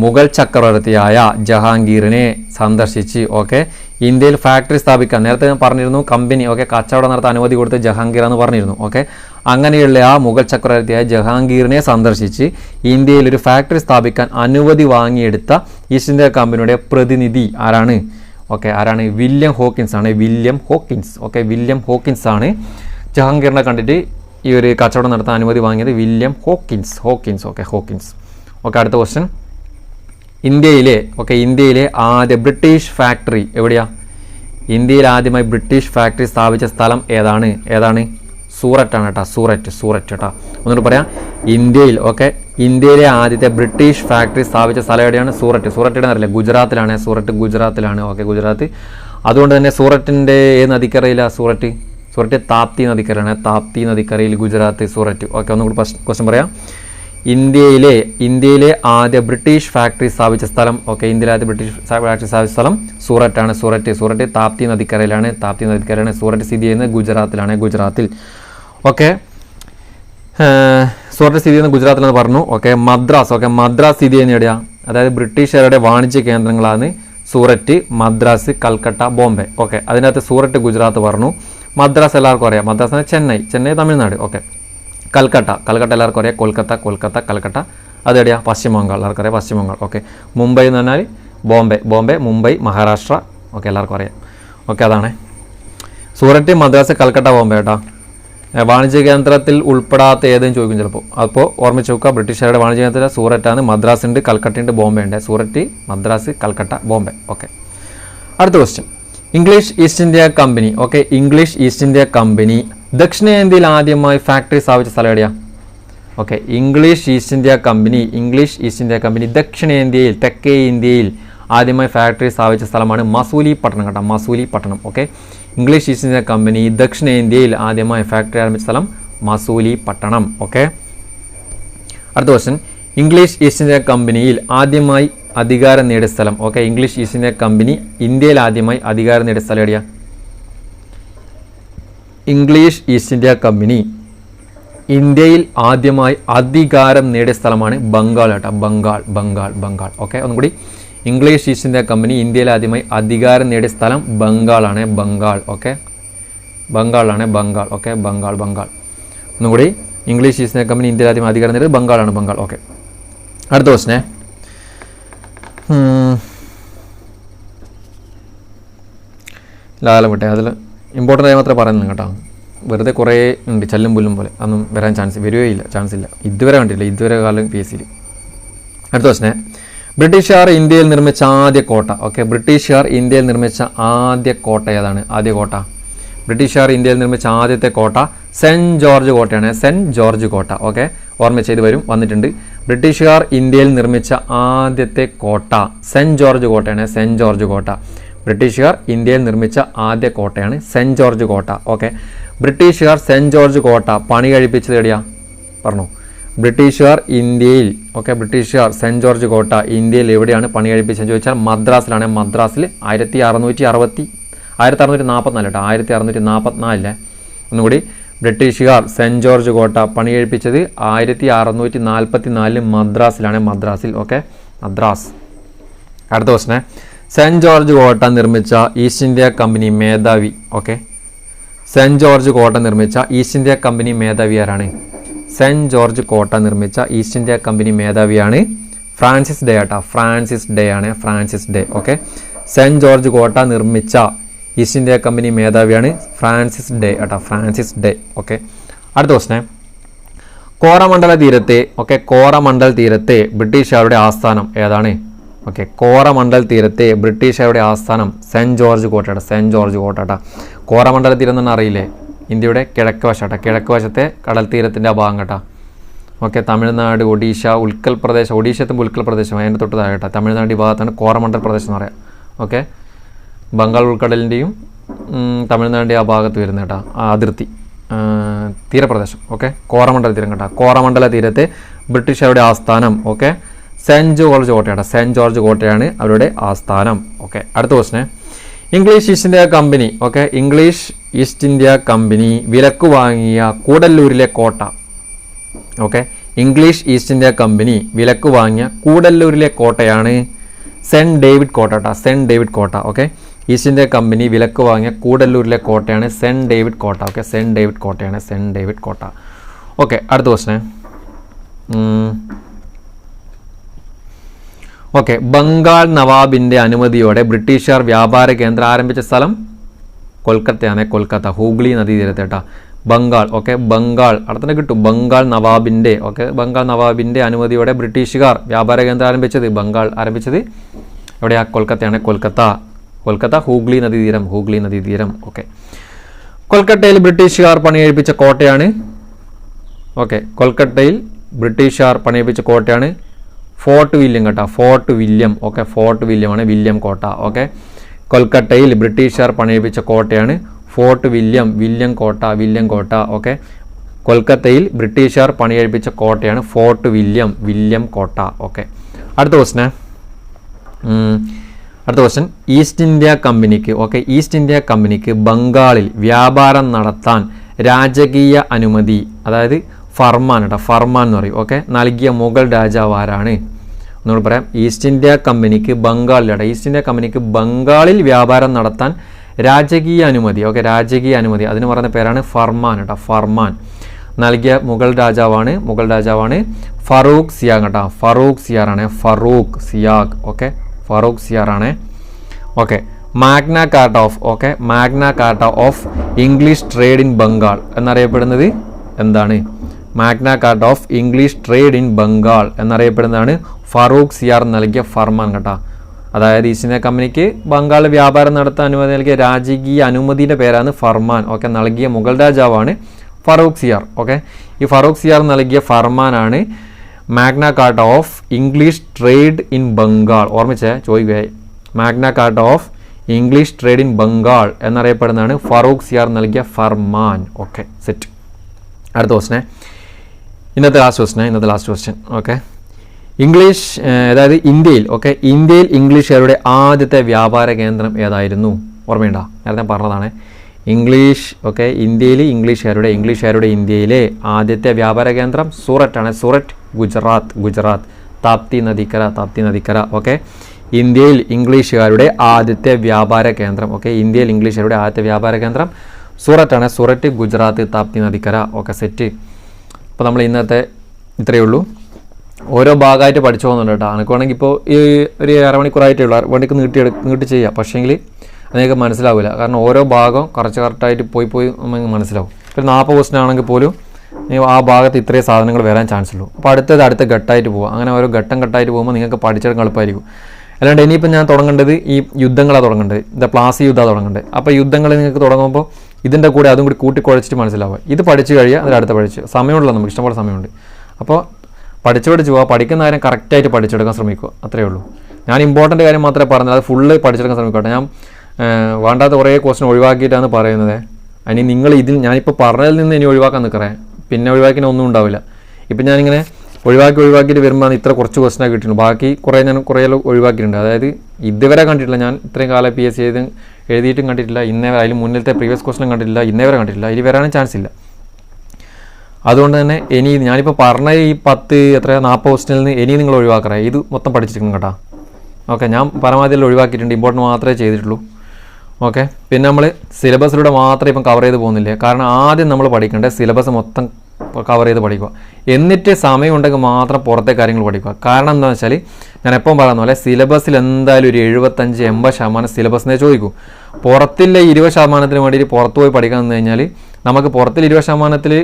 മുഗൾ ചക്രവർത്തിയായ ജഹാംഗീറിനെ സന്ദർശിച്ച് ഓക്കെ ഇന്ത്യയിൽ ഫാക്ടറി സ്ഥാപിക്കാൻ നേരത്തെ ഞാൻ പറഞ്ഞിരുന്നു കമ്പനി ഓക്കെ കച്ചവടം നടത്താൻ അനുമതി കൊടുത്ത് ജഹാംഗീർ എന്ന് പറഞ്ഞിരുന്നു ഓക്കെ അങ്ങനെയുള്ള ആ മുഗൾ ചക്രവർത്തിയായ ജഹാംഗീറിനെ സന്ദർശിച്ച് ഇന്ത്യയിൽ ഒരു ഫാക്ടറി സ്ഥാപിക്കാൻ അനുമതി വാങ്ങിയെടുത്ത ഈസ്റ്റ് ഇന്ത്യ കമ്പനിയുടെ പ്രതിനിധി ആരാണ്? ഓക്കെ ആരാണ്? വില്യം ഹോക്കിൻസ് ആണ്. William Hawkins. Okay William Hawkins ആണ്. ജഹാംഗീറിനെ കണ്ടിട്ട് ഈ ഒരു കച്ചവടം നടത്താൻ അനുമതി വാങ്ങിയത് William Hawkins. Hawkins. Okay Hawkins. Okay അടുത്ത ക്വസ്റ്റ്യൻ ഇന്ത്യയിലെ ഓക്കെ ഇന്ത്യയിലെ ആദ്യ ബ്രിട്ടീഷ് ഫാക്ടറി എവിടെയാണ് ഇന്ത്യയിൽ ആദ്യമായി ബ്രിട്ടീഷ് ഫാക്ടറി സ്ഥാപിച്ച സ്ഥലം ഏതാണ്? ഏതാണ്? സൂററ്റാണ് കേട്ടോ സൂററ്റ് സൂററ്റ് കേട്ടോ ഒന്നുകൂടി പറയാം ഇന്ത്യയിൽ ഓക്കെ ഇന്ത്യയിലെ ആദ്യത്തെ ബ്രിട്ടീഷ് ഫാക്ടറി സ്ഥാപിച്ച സ്ഥലം എവിടെയാണ്? സൂററ്റ് സൂററ്റ് അറിയില്ല ഗുജറാത്തിലാണ് സൂററ്റ് ഗുജറാത്തിലാണ് ഓക്കെ ഗുജറാത്ത്. അതുകൊണ്ട് തന്നെ സൂററ്റിന്റെ ഏത് നദിക്കരയില്ല സൂററ്റ്? സൂററ്റ് താപ്തി നദിക്കരയാണ് താപ്തി നദിക്കരയിൽ ഗുജറാത്ത് സൂററ്റ്. ഓക്കെ ഒന്നുകൂടി ക്വസ്റ്റ്യൻ പറയാം. ഇന്ത്യയിലെ ഇന്ത്യയിലെ ആദ്യ ബ്രിട്ടീഷ് ഫാക്ടറി സ്ഥാപിച്ച സ്ഥലം ഓക്കെ ഇന്ത്യയിലെ ആദ്യ ബ്രിട്ടീഷ് ഫാക്ടറി സ്ഥാപിച്ച സ്ഥലം സൂററ്റാണ് സൂററ്റ്. സൂററ്റ് താപ്തി നദിക്കരയിലാണ് താപ്തി നദിക്കരയാണ് സൂററ്റ് സ്ഥിതി ചെയ്യുന്നത് ഗുജറാത്തിലാണ് ഗുജറാത്തിൽ. ഓക്കെ സൂററ്റ് സ്ഥിതി ചെയ്യുന്ന ഗുജറാത്തിലെന്ന് പറഞ്ഞു. ഓക്കെ മദ്രാസ്. ഓക്കെ മദ്രാസ് സ്ഥിതി എന്ന് അതായത് ബ്രിട്ടീഷുകാരുടെ വാണിജ്യ കേന്ദ്രങ്ങളാണ് സൂററ്റ് മദ്രാസ് കൽക്കട്ട ബോംബെ. ഓക്കെ അതിനകത്ത് സൂററ്റ് ഗുജറാത്ത് പറഞ്ഞു. മദ്രാസ് എല്ലാവർക്കും അറിയാം. മദ്രാസ് എന്ന് ചെന്നൈ. ചെന്നൈ തമിഴ്നാട്. ഓക്കെ കൽക്കട്ട. കൽക്കട്ട എല്ലാവർക്കും അറിയാം. കൊൽക്കത്ത കൊൽക്കത്ത കൽക്കട്ട. അത് എവിടെയാണ് പശ്ചിമ ബംഗാൾ. എല്ലാവർക്കും അറിയാം പശ്ചിമ ബംഗാൾ. ഓക്കെ മുംബൈ എന്ന് പറഞ്ഞാൽ ബോംബെ. ബോംബെ മുംബൈ മഹാരാഷ്ട്ര. ഓക്കെ എല്ലാവർക്കും അറിയാം. ഓക്കെ അതാണ്. സൂററ്റ് മദ്രാസ് കൽക്കട്ട ബോംബെ കേട്ടോ. വാണിജ്യ കേന്ദ്രത്തിൽ ഉൾപ്പെടാത്ത ഏതെങ്കിലും ചോദിക്കും ചിലപ്പോൾ. അപ്പോൾ ഓർമ്മിച്ച് നോക്കുക ബ്രിട്ടീഷുകാരുടെ വാണിജ്യ കേന്ദ്രം സൂററ്റാണ് മദ്രാസ് ഉണ്ട് കൽക്കട്ട ഉണ്ട് ബോംബെ ഉണ്ട്. സൂററ്റ് മദ്രാസ് കൽക്കട്ട ബോംബെ. ഓക്കെ. അടുത്ത question English East India company. Okay English East India company ദക്ഷിണേന്ത്യയിൽ ആദ്യമായി ഫാക്ടറി സ്ഥാപിച്ച സ്ഥലം എവിടെയാണ് okay English East India company English East India company ദക്ഷിണേന്ത്യയിൽ തെക്കേ ഇന്ത്യയിൽ ആദ്യമായി ഫാക്ടറി സ്ഥാപിച്ച സ്ഥലമാണ് മസൂലി പട്ടണം കേട്ടോ. Masulipatnam okay English East India company ദക്ഷിണേന്ത്യയിൽ ആദ്യമായി ഫാക്ടറി ആരംഭിച്ച സ്ഥലം മസൂലി പട്ടണം ഓക്കെ അടുത്ത ക്വസ്റ്റൻ ഇംഗ്ലീഷ് ഈസ്റ്റ് ഇന്ത്യ കമ്പനിയിൽ ആദ്യമായി അധികാരം നേടിയ സ്ഥലം okay English East India company ഇന്ത്യയിൽ ആദ്യമായി അധികാരം നേടിയ സ്ഥലം എവിടെയാ? ഇംഗ്ലീഷ് ഈസ്റ്റ് ഇന്ത്യ കമ്പനി ഇന്ത്യയിൽ ആദ്യമായി അധികാരം നേടിയ സ്ഥലമാണ് ബംഗാൾ കേട്ടോ. ബംഗാൾ ബംഗാൾ ബംഗാൾ ഓക്കെ ഒന്നും കൂടി ഇംഗ്ലീഷ് ഈസ്റ്റ് ഇന്ത്യ കമ്പനി ഇന്ത്യയിൽ ആദ്യമായി അധികാരം നേടിയ സ്ഥലം ബംഗാളാണ്. ബംഗാൾ ഓക്കെ? ബംഗാളാണ് ബംഗാൾ ഓക്കെ? ബംഗാൾ ബംഗാൾ. ഒന്നുകൂടി ഇംഗ്ലീഷ് ഈസ്റ്റ് ഇന്ത്യ കമ്പനി ഇന്ത്യയിൽ ആദ്യം അധികാരം നേടിയത് ബംഗാളാണ്. ബംഗാൾ ഓക്കെ? അടുത്ത ക്വസ്റ്റിനെ ലാലം വിട്ടെ അതിൽ ഇമ്പോർട്ടന്റ് ആയി മാത്രമേ പറയുന്നു കേട്ടോ. വെറുതെ കുറേ ഉണ്ട് ചല്ലും പുല്ലും പോലെ. അതൊന്നും വരാൻ ചാൻസ് വരികയില്ല ചാൻസ് ഇല്ല. ഇതുവരെ കണ്ടിട്ടില്ല ഇതുവരെ കാലം പി എസ് സിയിൽ അടുത്ത ക്വസ്റ്റിനെ ബ്രിട്ടീഷുകാർ ഇന്ത്യയിൽ നിർമ്മിച്ച ആദ്യ കോട്ട. ഓക്കെ ബ്രിട്ടീഷുകാർ ഇന്ത്യയിൽ നിർമ്മിച്ച ആദ്യ കോട്ട ഏതാണ്? ആദ്യ കോട്ട. ബ്രിട്ടീഷുകാർ ഇന്ത്യയിൽ നിർമ്മിച്ച ആദ്യത്തെ കോട്ട സെന്റ് ജോർജ് കോട്ടയാണ്. സെന്റ് ജോർജ് കോട്ട. ഓക്കെ ഓർമ്മ ചെയ്ത് വരും വന്നിട്ടുണ്ട്. ബ്രിട്ടീഷുകാർ ഇന്ത്യയിൽ നിർമ്മിച്ച ആദ്യത്തെ കോട്ട സെന്റ് ജോർജ് കോട്ടയാണ്. സെന്റ് ജോർജ് കോട്ട. ബ്രിട്ടീഷുകാർ ഇന്ത്യയിൽ നിർമ്മിച്ച ആദ്യ കോട്ടയാണ് സെന്റ് ജോർജ് കോട്ട. ഓക്കെ ബ്രിട്ടീഷുകാർ സെന്റ് ജോർജ് കോട്ട പണി കഴിപ്പിച്ചത് എടിയാ പറഞ്ഞു. ബ്രിട്ടീഷുകാർ ഇന്ത്യയിൽ ഓക്കെ ബ്രിട്ടീഷുകാർ സെന്റ് ജോർജ് കോട്ട ഇന്ത്യയിൽ എവിടെയാണ് പണി കഴിപ്പിച്ചതെന്ന് ചോദിച്ചാൽ മദ്രാസിലാണ്. മദ്രാസിൽ ആയിരത്തി അറുന്നൂറ്റി അറുപത്തി ആയിരത്തി അറുന്നൂറ്റി നാൽപ്പത്തിനാല് കേട്ടോ ആയിരത്തി അറുന്നൂറ്റി നാൽപ്പത്തിനാലിലെ ഒന്നുകൂടി ബ്രിട്ടീഷുകാർ സെന്റ് ജോർജ് കോട്ട പണി കഴിപ്പിച്ചത് ആയിരത്തി അറുന്നൂറ്റി നാൽപ്പത്തി നാലിൽ മദ്രാസിലാണ്. മദ്രാസിൽ ഓക്കെ മദ്രാസ്. അടുത്ത ക്വസ്റ്റിനെ സെന്റ് ജോർജ് കോട്ട നിർമ്മിച്ച ഈസ്റ്റ് ഇന്ത്യ കമ്പനി മേധാവി ഓക്കെ സെന്റ് ജോർജ് കോട്ട നിർമ്മിച്ച ഈസ്റ്റ് ഇന്ത്യ കമ്പനി മേധാവി ആരാണ്? സെന്റ് ജോർജ് കോട്ട നിർമ്മിച്ച ഈസ്റ്റ് ഇന്ത്യ കമ്പനി മേധാവിയാണ് ഫ്രാൻസിസ് ഡേ ആട്ടാ. ഫ്രാൻസിസ് ഡേ ആണ് Francis Day okay? Saint George കോട്ട നിർമ്മിച്ച ഈസ്റ്റ് ഇന്ത്യ കമ്പനി മേധാവിയാണ് ഫ്രാൻസിസ് ഡേ ആട്ടോ ഫ്രാൻസിസ് ഡേ ഓക്കെ? അടുത്ത ക്വസ്റ്റിനെ കോറമണ്ഡല തീരത്തെ ഓക്കെ കോറമണ്ഡൽ തീരത്തെ ബ്രിട്ടീഷുകാരുടെ ആസ്ഥാനം ഏതാണ്? ഓക്കെ കോറമണ്ഡൽ തീരത്തെ ബ്രിട്ടീഷുകാരുടെ ആസ്ഥാനം സെന്റ് ജോർജ് കോട്ടയുടെ സെന്റ് ജോർജ് കോട്ടയുടെ കോറമണ്ഡല തീരം തന്നെ അറിയില്ലേ? ഇന്ത്യയുടെ കിഴക്ക് വശട്ടോ. കിഴക്ക് വശത്തെ കടൽ തീരത്തിന്റെ ഭാഗം കേട്ടോ. ഓക്കെ തമിഴ്നാട് ഒഡീഷ ഉൽക്കൽ പ്രദേശം ഒഡീഷ എത്തുമ്പോൾ ഉൽക്കൽ പ്രദേശം അതിന്റെ തൊട്ട് താഴെ കേട്ടോ. തമിഴ്നാട് ഈ ഭാഗത്താണ് കോറമണ്ഡൽ പ്രദേശം എന്ന് പറയാം. ഓക്കെ ബംഗാൾ ഉൾക്കടലിന്റെയും തമിഴ്നാടിന്റെ ആ ഭാഗത്ത് വരുന്ന കേട്ടോ ആ അതിർത്തി തീരപ്രദേശം. ഓക്കെ കോറമണ്ഡല തീരം കേട്ടോ. കോറമണ്ഡല തീരത്തെ ബ്രിട്ടീഷുകാരുടെ ആസ്ഥാനം ഓക്കെ സെന്റ് ജോർജ് കോട്ടയാണ് സെന്റ് ജോർജ് കോട്ടയാണ് അവരുടെ ആസ്ഥാനം. ഓക്കെ അടുത്ത ക്വസ്റ്റിനെ English East India company okay English East India company വിലക്ക് വാങ്ങിയ കൂടല്ലൂരിലെ കോട്ട. Okay? English East India company വിലക്ക് വാങ്ങിയ കൂടല്ലൂരിലെ കോട്ടയാണ് സെന്റ് ഡേവിഡ് കോട്ട കേട്ടോ സെന്റ് ഡേവിഡ് കോട്ട. ഓക്കെ? ഈസ്റ്റ് ഇന്ത്യ കമ്പനി വിലക്ക് വാങ്ങിയ കൂടല്ലൂരിലെ കോട്ടയാണ് സെന്റ് ഡേവിഡ് കോട്ട. ഓക്കെ? സെന്റ് ഡേവിഡ് കോട്ടയാണ് സെന്റ് ഡേവിഡ് കോട്ട. ഓക്കെ അടുത്ത ക്വസ്റ്റൻ ഓക്കെ ബംഗാൾ നവാബിന്റെ അനുമതിയോടെ ബ്രിട്ടീഷുകാർ വ്യാപാര കേന്ദ്രം ആരംഭിച്ച സ്ഥലം? കൊൽക്കത്തയാണ് കൊൽക്കത്ത. ഹൂഗ്ലി നദീതീരത്ത് കേട്ടോ. ബംഗാൾ ഓക്കെ ബംഗാൾ അവിടെ തന്നെ കിട്ടും. ബംഗാൾ നവാബിന്റെ ഓക്കെ ബംഗാൾ നവാബിന്റെ അനുമതിയോടെ ബ്രിട്ടീഷുകാർ വ്യാപാര കേന്ദ്രം ആരംഭിച്ചത് ബംഗാൾ ആരംഭിച്ചത് എവിടെയാ? കൊൽക്കത്തയാണ്. കൊൽക്കത്ത കൊൽക്കത്ത ഹൂഗ്ലി നദീതീരം ഹൂഗ്ലി നദീതീരം ഓക്കെ കൊൽക്കത്തയിൽ ബ്രിട്ടീഷുകാർ പണിയെഴുപ്പിച്ച കോട്ടയാണ് ഓക്കെ കൊൽക്കത്തയിൽ ബ്രിട്ടീഷുകാർ പണിയിപ്പിച്ച കോട്ടയാണ് ഫോർട്ട് വില്യം കേട്ടോ. ഫോർട്ട് വില്യം ഓക്കെ ഫോർട്ട് വില്യമാണ് വില്യം കോട്ട ഓക്കെ കൊൽക്കത്തയിൽ ബ്രിട്ടീഷുകാർ പണിയിപ്പിച്ച കോട്ടയാണ് ഫോർട്ട് വില്യം വില്യം കോട്ട വില്യം കോട്ട ഓക്കെ? കൊൽക്കത്തയിൽ ബ്രിട്ടീഷുകാർ പണിയെഴുപ്പിച്ച കോട്ടയാണ് ഫോർട്ട് വില്യം വില്യം കോട്ട ഓക്കെ? അടുത്ത ക്വസ്റ്റിനെ അടുത്ത ക്വസ്റ്റ്യൻ ഈസ്റ്റ് ഇന്ത്യ കമ്പനിക്ക് ഓക്കെ? ഈസ്റ്റ് ഇന്ത്യ കമ്പനിക്ക് ബംഗാളിൽ വ്യാപാരം നടത്താൻ രാജകീയ അനുമതി അതായത് ഫർമാൻ കേട്ടോ ഫർമാൻ എന്ന് പറയും ഓക്കെ? നൽകിയ മുഗൾ രാജാവ് ആരാണ്? ഒന്നുകൂടി പറയാം ഈസ്റ്റ് ഇന്ത്യ കമ്പനിക്ക് ബംഗാളിലാണ് ഈസ്റ്റ് ഇന്ത്യ കമ്പനിക്ക് ബംഗാളിൽ വ്യാപാരം നടത്താൻ രാജകീയ അനുമതി ഓക്കെ രാജകീയ അനുമതി. അതിന് പറയുന്ന പേരാണ് ഫർമാൻ കേട്ടോ ഫർമാൻ. നൽകിയ മുഗൾ രാജാവാണ് മുഗൾ രാജാവാണ് ഫറൂഖ് സിയാഗ് കേട്ടോ ഫറൂഖ് സിയാറാണ് Farooq സിയാഖ് okay Farrukh സിയാറാണ് okay Magna Carta of okay Magna Carta of English trade in Bengal എന്നറിയപ്പെടുന്നത് എന്താണ്? Magna Carta of English trade in Bengal എന്നറിയപ്പെടുന്നതാണ് Farooq Siyar നൽകിയ ഫർമാൻ കേട്ടോ. അതായത് ഈസ്റ്റ് ഇന്ത്യ കമ്പനിക്ക് ബംഗാൾ വ്യാപാരം നടത്താൻ അനുമതി നൽകിയ രാജകീയ അനുമതിയുടെ പേരാണ് ഫർമാൻ. ഓക്കെ നൽകിയ മുഗൾ രാജാവാണ് ഫറൂഖ് സിയാർ. ഓക്കെ ഈ ഫറൂഖ് സിയാർ നൽകിയ ഫർമാനാണ് Magna Carta of English trade in Bengal. ഓർമ്മിച്ചേ? ചോദിക്കുകയായി. Magna Carta of English trade in Bengal എന്നറിയപ്പെടുന്നതാണ് Farooq Siyar നൽകിയ ഫർമാൻ. Okay set. അടുത്ത ക്വസ്റ്റിനെ ഇന്നത്തെ ലാസ്റ്റ് ക്വസ്റ്റിനെ ഇന്നത്തെ ലാസ്റ്റ് ക്വസ്റ്റ്യൻ ഓക്കെ. ഇംഗ്ലീഷ് അതായത് ഇന്ത്യയിൽ ഓക്കെ? ഇന്ത്യയിൽ ഇംഗ്ലീഷുകാരുടെ ആദ്യത്തെ വ്യാപാര കേന്ദ്രം ഏതായിരുന്നു? ഓർമ്മയുണ്ടോ? നേരത്തെ പറഞ്ഞതാണ്. English okay? ഇന്ത്യയിൽ ഇംഗ്ലീഷുകാരുടെ ഇംഗ്ലീഷുകാരുടെ ഇന്ത്യയിലെ ആദ്യത്തെ വ്യാപാര കേന്ദ്രം സൂററ്റാണ്. സൂററ്റ് ഗുജറാത്ത് ഗുജറാത്ത് താപ്തി നദിക്കര താപ്തി നദിക്കര ഓക്കെ? ഇന്ത്യയിൽ ഇംഗ്ലീഷുകാരുടെ ആദ്യത്തെ വ്യാപാര കേന്ദ്രം ഓക്കെ? ഇന്ത്യയിൽ ഇംഗ്ലീഷുകാരുടെ ആദ്യത്തെ വ്യാപാര കേന്ദ്രം സൂററ്റാണ്. സൂററ്റ് ഗുജറാത്ത് താപ്തി നദിക്കര ഓക്കെ? സെറ്റ്. അപ്പോൾ നമ്മൾ ഇന്നത്തെ ഇത്രയേ ഉള്ളൂ. ഓരോ ഭാഗമായിട്ട് പഠിച്ചു പോകുന്നുണ്ട് കേട്ടോ. അനക്ക് വേണമെങ്കിൽ ഇപ്പോൾ ഈ ഒരു അരമണിക്കൂറായിട്ടേ ഉള്ളൂ. അരമണിക്ക് നീട്ടി നീട്ടി ചെയ്യാം. പക്ഷേങ്കിൽ അതിനൊക്കെ മനസ്സിലാവില്ല. കാരണം ഓരോ ഭാഗം കുറച്ച് കറക്റ്റായിട്ട് പോയി പോയി മനസ്സിലാവും. ഇപ്പോൾ നാൽപ്പത് ക്വസ്റ്റൻ ആണെങ്കിൽ പോലും ആ ഭാഗത്ത് ഇത്രയും സാധനങ്ങൾ വരാൻ ചാൻസ് ഉള്ളൂ. അപ്പോൾ അടുത്തത് അടുത്ത ഘട്ടമായിട്ട് പോകും അങ്ങനെ ഓരോ ഘട്ടം ഘട്ടമായിട്ട് പോകുമ്പോൾ നിങ്ങൾക്ക് പഠിച്ചെടുക്കാൻ എളുപ്പമായിരിക്കും. അല്ലാണ്ട് ഇനിയിപ്പോൾ ഞാൻ തുടങ്ങേണ്ടത് ഈ യുദ്ധങ്ങളാണ് തുടങ്ങേണ്ടത്. ഇത് പ്ലാസി യുദ്ധമാണ് തുടങ്ങേണ്ടത്. അപ്പോൾ യുദ്ധങ്ങൾ നിങ്ങൾക്ക് തുടങ്ങുമ്പോൾ ഇതിന്റെ കൂടെ അതും കൂടി കൂട്ടിക്കുഴച്ചിട്ട് മനസ്സിലാവുക. ഇത് പഠിച്ചു കഴിയുക അതിൽ അടുത്ത പഠിച്ച്. സമയമുള്ള നമുക്ക് ഇഷ്ടംപോലെ സമയമുണ്ട്. അപ്പോൾ പഠിച്ചു പഠിച്ചു പോവുക പഠിക്കുന്ന കാര്യം കറക്റ്റായിട്ട് പഠിച്ചെടുക്കാൻ ശ്രമിക്കുക അത്രയേ ഉള്ളൂ. ഞാൻ ഇമ്പോർട്ടന്റ് കാര്യം മാത്രമേ പറഞ്ഞത് അത് ഫുള്ള് പഠിച്ചെടുക്കാൻ ശ്രമിക്കട്ടെ ഞാൻ വേണ്ടാത്ത കുറേ ക്വസ്റ്റൻ ഒഴിവാക്കിയിട്ടാണ് പറയുന്നത്. അതിന് നിങ്ങൾ ഇതിൽ ഞാനിപ്പോൾ പറഞ്ഞതിൽ നിന്ന് ഇനി ഒഴിവാക്കാൻ നിൽക്കറേ. പിന്നെ ഒഴിവാക്കിന് ഒന്നും ഉണ്ടാവില്ല. ഇപ്പം ഞാനിങ്ങനെ ഒഴിവാക്കി ഒഴിവാക്കിയിട്ട് വരുമ്പോൾ ഇത്ര കുറച്ച് ക്വസ്റ്റനാണ് കിട്ടിയിട്ടുണ്ട് ബാക്കി കുറേ ഞാൻ കുറേ ഒഴിവാക്കിയിട്ടുണ്ട്. അതായത് ഇതുവരെ കണ്ടിട്ടില്ല. ഞാൻ ഇത്രയും കാലം പി എസ് സി എഴുതി എഴുതിയിട്ടും കണ്ടിട്ടില്ല. ഇന്നേ അതിൽ മുന്നിലത്തെ പ്രീവിയസ് ക്വസ്റ്റനും കണ്ടിട്ടില്ല. ഇന്നേ വരെ കണ്ടിട്ടില്ല. ഇനി വരാനും ചാൻസ് ഇല്ല. അതുകൊണ്ട് തന്നെ ഇനി ഞാനിപ്പോൾ പറഞ്ഞ ഈ പത്ത് എത്ര നാൽപ്പത് ക്വസ്റ്റിനിൽ നിന്ന് ഇനി നിങ്ങൾ ഒഴിവാക്കണേ. ഇത് മൊത്തം പഠിച്ചിരിക്കണം കേട്ടോ. ഓക്കെ ഞാൻ പരമാവധി ഒഴിവാക്കിയിട്ടുണ്ട്. ഇമ്പോർട്ടന്റ് മാത്രമേ ചെയ്തിട്ടുള്ളൂ. ഓക്കെ പിന്നെ നമ്മൾ സിലബസിലൂടെ മാത്രം ഇപ്പം കവർ ചെയ്ത് പോകുന്നില്ലേ? കാരണം ആദ്യം നമ്മൾ പഠിക്കേണ്ടത് സിലബസ് മൊത്തം കവർ ചെയ്ത് പഠിക്കുക. എന്നിട്ട് സമയമുണ്ടെങ്കിൽ മാത്രം പുറത്തെ കാര്യങ്ങൾ പഠിക്കുക. കാരണം എന്താണെന്ന് വെച്ചാൽ ഞാൻ എപ്പം പറയുന്ന പോലെ സിലബസിൽ എന്തായാലും ഒരു എഴുപത്തഞ്ച് എൺപത് ശതമാനം സിലബസിനെ ചോദിക്കും. പുറത്തിലെ ഇരുപത് ശതമാനത്തിന് വേണ്ടിയിട്ട് പുറത്ത് പോയി പഠിക്കാൻ നിന്ന് കഴിഞ്ഞാൽ നമുക്ക് പുറത്തിൽ ഇരുപത് ശതമാനത്തിൽ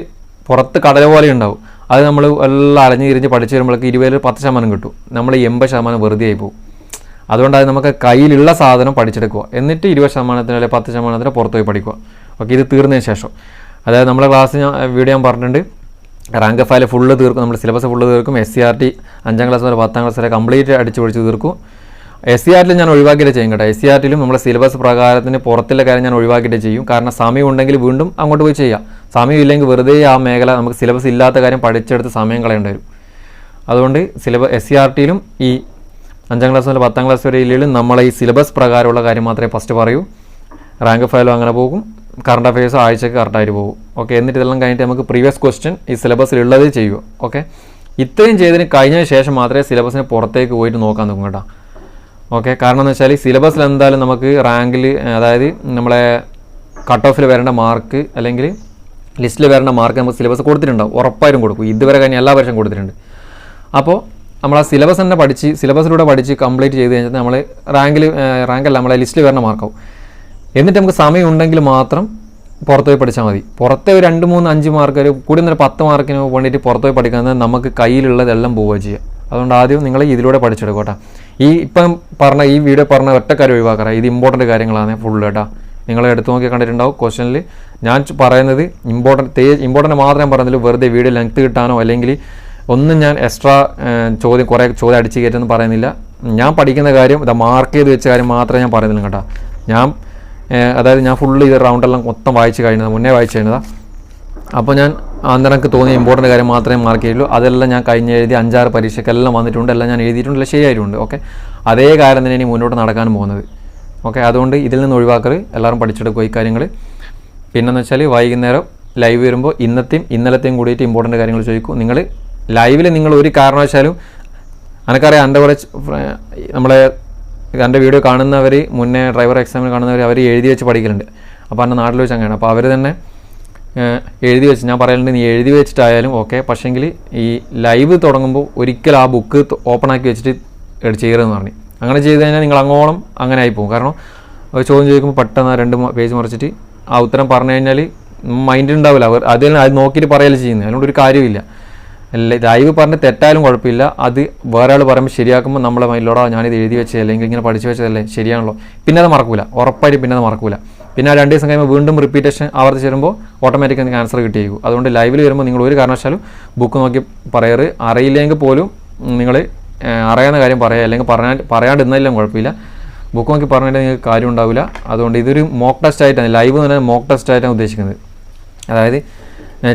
പുറത്ത് കടല പോലെ ഉണ്ടാവും. അത് നമ്മൾ എല്ലാം അലഞ്ഞു തിരിഞ്ഞ് പഠിച്ചു വരുമ്പോഴേക്ക് ഇരുപതിൽ പത്ത് ശതമാനം കിട്ടും. നമ്മൾ എൺപത് ശതമാനം വെറുതെ ആയി പോകും. അതുകൊണ്ട് അത് നമുക്ക് കയ്യിലുള്ള സാധനം പഠിച്ചെടുക്കുക. എന്നിട്ട് ഇരുപത് ശതമാനത്തിന് അല്ലെങ്കിൽ പത്ത് ശതമാനത്തിന് പുറത്ത് പോയി പഠിക്കുക. ഓക്കെ ഇത് തീർന്നതിന് ശേഷം. അതായത് നമ്മളെ ക്ലാസ് ഞാൻ വീഡിയോ ഞാൻ പറഞ്ഞിട്ടുണ്ട്. റാങ്ക് ഫയൽ ഫുള്ള് തീർക്കും. നമ്മൾ സിലബസ് ഫുള്ള് തീർക്കും. എസ് സി ആർ ടി അഞ്ചാം ക്ലാസ് മുതൽ പത്താം ക്ലാസ് വരെ കംപ്ലീറ്റ് അടിച്ചു പൊളിച്ച് തീർക്കും. എസ് സി ആർ ഞാൻ ഒഴിവാക്കിയിട്ട് ചെയ്യും കേട്ടോ. എസ് സി ആർ നമ്മുടെ സിലബസ് പ്രകാരത്തിന് പുറത്തുള്ള കാര്യം ഞാൻ ഒഴിവാക്കിയിട്ട് ചെയ്യും. കാരണം സമയം ഉണ്ടെങ്കിൽ വീണ്ടും അങ്ങോട്ട് പോയി ചെയ്യാം. സമയം ഇല്ലെങ്കിൽ വെറുതെ ആ മേഖല നമുക്ക് സിലബസ് ഇല്ലാത്ത കാര്യം പഠിച്ചെടുത്ത് സമയം കളയേണ്ടി വരും. അതുകൊണ്ട് സിലബസ് എസ് സി ആർ ടിയിലും ഈ അഞ്ചാം ക്ലാസ് മുതൽ പത്താം ക്ലാസ് വരെ വരെയിലും നമ്മളെ ഈ സിലബസ് പ്രകാരമുള്ള കാര്യം മാത്രമേ ഫസ്റ്റ് പറയൂ. റാങ്ക് ഫയലും അങ്ങനെ പോകും. കറണ്ട് അഫയേഴ്സ് ആഴ്ചക്ക് കറക്റ്റായിട്ട് പോകും. ഓക്കെ എന്നിട്ട് ഇതെല്ലാം കഴിഞ്ഞിട്ട് നമുക്ക് പ്രീവിയസ് ക്വസ്റ്റ്യൻ ഈ സിലബസിലുള്ളത് ചെയ്യുക. ഓക്കെ ഇത്രയും ചെയ്തതിന് കഴിഞ്ഞതിന് ശേഷം മാത്രമേ സിലബസിന് പുറത്തേക്ക് പോയിട്ട് നോക്കാൻ നോക്കും കേട്ടോ. ഓക്കെ കാരണം എന്ന് വെച്ചാൽ സിലബസിൽ എന്തായാലും നമുക്ക് റാങ്കിൽ അതായത് നമ്മളെ കട്ട് ഓഫിൽ വരേണ്ട മാർക്ക് അല്ലെങ്കിൽ ലിസ്റ്റിൽ വരേണ്ട മാർക്ക് നമുക്ക് സിലബസ് കൊടുത്തിട്ടുണ്ടാവും. ഉറപ്പായിട്ടും കൊടുക്കും. ഇതുവരെ കഴിഞ്ഞ എല്ലാ വർഷവും കൊടുത്തിട്ടുണ്ട്. അപ്പോൾ നമ്മൾ ആ സിലബസ് തന്നെ പഠിച്ച് സിലബസിലൂടെ പഠിച്ച് കംപ്ലീറ്റ് ചെയ്ത് കഴിഞ്ഞാൽ നമ്മൾ റാങ്കിൽ റാങ്കല്ല നമ്മളെ ലിസ്റ്റിൽ വരേണ്ട മാർക്കാവും എന്നിട്ട് നമുക്ക് സമയം ഉണ്ടെങ്കിൽ മാത്രം പുറത്ത് പോയി പഠിച്ചാൽ മതി. പുറത്തെ ഒരു രണ്ട് മൂന്ന് അഞ്ച് മാർക്ക് ഒരു കൂടി ഒരു പത്ത് മാർക്കിന് വേണ്ടിയിട്ട് പുറത്ത് പോയി പഠിക്കുന്നത് നമുക്ക് കയ്യിലുള്ളതെല്ലാം പോവുക ചെയ്യുക അതുകൊണ്ട് ആദ്യം നിങ്ങൾ ഇതിലൂടെ പഠിച്ചെടുക്കും കേട്ടോ. ഈ ഇപ്പം പറഞ്ഞ ഈ വീഡിയോ പറഞ്ഞ ഒറ്റ കാര്യം ഒഴിവാക്കറ. ഇത് ഇമ്പോർട്ടന്റ് കാര്യങ്ങളാണ് ഫുൾ കേട്ടോ. നിങ്ങൾ എടുത്തു നോക്കി കണ്ടിട്ടുണ്ടാവും ക്വസ്റ്റനിൽ ഞാൻ പറയുന്നത് ഇമ്പോർട്ടന്റ് തേ ഇമ്പോർട്ടന്റ് മാത്രം പറഞ്ഞതിൽ വെറുതെ വീഡിയോ ലെങ്ത് കിട്ടാനോ അല്ലെങ്കിൽ ഒന്നും ഞാൻ എക്സ്ട്രാ ചോദ്യം കുറേ ചോദ്യം അടിച്ചു കയറ്റെന്ന് പറയുന്നില്ല. ഞാൻ പഠിക്കുന്ന കാര്യം ഇത് മാർക്ക് ചെയ്ത് വെച്ച കാര്യം മാത്രമേ ഞാൻ പറയുന്നില്ല കേട്ടോ. ഞാൻ അതായത് ഞാൻ ഫുള്ള് ഇത് റൗണ്ടെല്ലാം മൊത്തം വായിച്ച് കഴിഞ്ഞതാണ് മുന്നേ വായിച്ച് കഴിഞ്ഞതാണ് അപ്പോൾ ഞാൻ അന്നേരം എനിക്ക് തോന്നിയ ഇമ്പോർട്ടന്റ് കാര്യം മാത്രമേ മാർക്ക് ചെയ്യുള്ളൂ. അതെല്ലാം ഞാൻ കഴിഞ്ഞ് എഴുതി അഞ്ചാറ് പരീക്ഷയ്ക്കെല്ലാം വന്നിട്ടുണ്ട്. എല്ലാം ഞാൻ എഴുതിയിട്ടുണ്ട്. എല്ലാം ശരിയായിട്ടുണ്ട്. ഓക്കെ അതേ കാര്യം തന്നെ ഇനി മുന്നോട്ട് നടക്കാൻ പോകുന്നത്. ഓക്കെ അതുകൊണ്ട് ഇതിൽ നിന്ന് ഒഴിവാക്കരുത് എല്ലാവരും പഠിച്ചെടുക്കുക ഈ കാര്യങ്ങൾ. പിന്നെന്ന് വെച്ചാൽ വൈകുന്നേരം ലൈവ് വരുമ്പോൾ ഇന്നത്തെയും ഇന്നലത്തെയും കൂടിയിട്ട് ഇമ്പോർട്ടന്റ് കാര്യങ്ങൾ ചോദിക്കും. നിങ്ങൾ ലൈവിൽ നിങ്ങൾ ഒരു കാരണവശാലും എനിക്കറിയാം എന്റെ ഫ്ര- നമ്മളെ എന്റെ വീഡിയോ കാണുന്നവർ മുന്നേ ഡ്രൈവർ എക്സാമിൽ കാണുന്നവർ അവർ എഴുതി വെച്ച് പഠിക്കലുണ്ട്. അപ്പോൾ എന്റെ നാട്ടിൽ വെച്ച് അങ്ങനെയാണ്. അപ്പോൾ അവർ തന്നെ എഴുതി വെച്ച് ഞാൻ പറയലുണ്ട് നീ എഴുതി വെച്ചിട്ടായാലും ഓക്കെ പക്ഷേങ്കിൽ ഈ ലൈവ് തുടങ്ങുമ്പോൾ ഒരിക്കലും ആ ബുക്ക് ഓപ്പൺ ആക്കി വെച്ചിട്ട് ചെയ്യരുതെന്ന് പറഞ്ഞു. അങ്ങനെ ചെയ്ത് കഴിഞ്ഞാൽ നിങ്ങൾ അങ്ങോളം അങ്ങനെ ആയിപ്പോകും കാരണം ചോദ്യം ചോദിക്കുമ്പോൾ പെട്ടെന്ന് രണ്ട് പേജ് മറിച്ചിട്ട് ആ ഉത്തരം പറഞ്ഞു കഴിഞ്ഞാൽ മൈൻഡ് ഉണ്ടാവില്ല. അവർ അതിൽ അത് നോക്കിയിട്ട് പറയൽ ചെയ്യുന്നത് അതുകൊണ്ട് ഒരു കാര്യമില്ല ലൈവ് പറഞ്ഞ് തെറ്റായാലും കുഴപ്പമില്ല. അത് വേറെ ആൾ പറയുമ്പോൾ ശരിയാക്കുമ്പോൾ നമ്മളെ മൈലോടാ ഞാനിത് എഴുതി വെച്ചത് അല്ലെങ്കിൽ ഇങ്ങനെ പഠിച്ചു വെച്ചതല്ലേ ശരിയാണല്ലോ. പിന്നെ അത് മറക്കൂല. ഉറപ്പായിട്ട് പിന്നെ അത് മറക്കൂല. പിന്നെ രണ്ട് ദിവസം കഴിയുമ്പോൾ വീണ്ടും റിപ്പീറ്റേഷൻ ആവർത്തിച്ച് വരുമ്പോൾ ഓട്ടോമാറ്റിക് നിങ്ങൾക്ക് ആൻസർ കിട്ടിയേക്കും. അതുകൊണ്ട് ലൈവിൽ വരുമ്പോൾ നിങ്ങൾ ഒരു കാരണവശാലും ബുക്ക് നോക്കി പറയരുത്. അറിയില്ലെങ്കിൽ പോലും നിങ്ങൾ അറിയാവുന്ന കാര്യം പറയുക അല്ലെങ്കിൽ പറയാൻ പറയാണ്ടിരുന്നാലും കുഴപ്പമില്ല. ബുക്ക് നോക്കി പറഞ്ഞിട്ട് നിങ്ങൾക്ക് കാര്യം ഉണ്ടാവില്ല. അതുകൊണ്ട് ഇതൊരു മോക്ക് ടെസ്റ്റ് ആയിട്ടാണ് ലൈവ് എന്ന് പറഞ്ഞാൽ മോക്ക് ടെസ്റ്റ് ആയിട്ടാണ് ഉദ്ദേശിക്കുന്നത്. അതായത്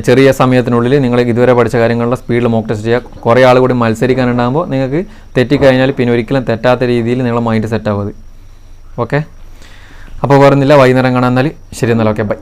ചെറിയ സമയത്തിനുള്ളിൽ നിങ്ങൾ ഇതുവരെ പഠിച്ച കാര്യങ്ങളുടെ സ്പീഡിൽ മോക്ക് ടെസ്റ്റ് ചെയ്യുക കുറേ ആൾ കൂടി മത്സരിക്കാനുണ്ടാകുമ്പോൾ നിങ്ങൾക്ക് തെറ്റിക്കഴിഞ്ഞാൽ പിന്നെ ഒരിക്കലും തെറ്റാത്ത രീതിയിൽ നിങ്ങളുടെ മൈൻഡ് സെറ്റ് ആവും അത്. ഓക്കെ അപ്പോൾ പറഞ്ഞില്ല വൈകുന്നേരം കാണാൻ എന്നാൽ ശരി എന്നാൽ. Okay bye.